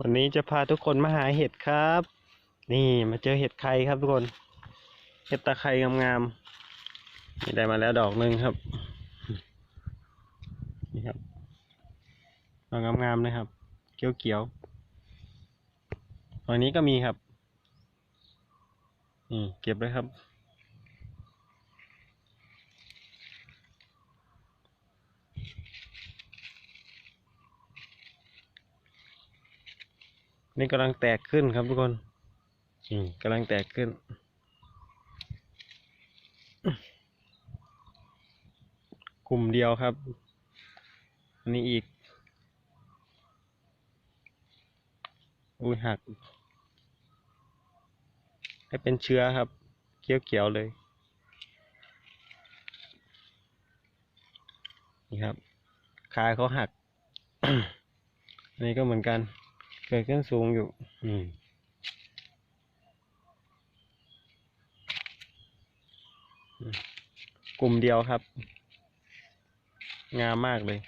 วันนี้จะพาทุกคนมาหาเห็ดครับ นี่มาเจอเห็ดไข่ครับทุกคน เห็ดตาไคร่งามๆนี่ได้มาแล้วดอกหนึ่งครับ นี่ครับดอกงามๆนะครับ เขียวๆวันนี้ก็มีครับ นี่เก็บเลยครับ นี่กำลังแตกขึ้นครับทุกคนนี่กำลังแตกขึ้น กลุ่มเดียวครับ อันนี้อีก อุ้ยหัก ให้เป็นเชื้อครับเขียวๆเลย นี่ครับ ขาเขาหัก อันนี้ก็เหมือนกัน เกิดขึ้นสูงอยู่อืมอืมกลุ่มเดียวครับ งามมากเลย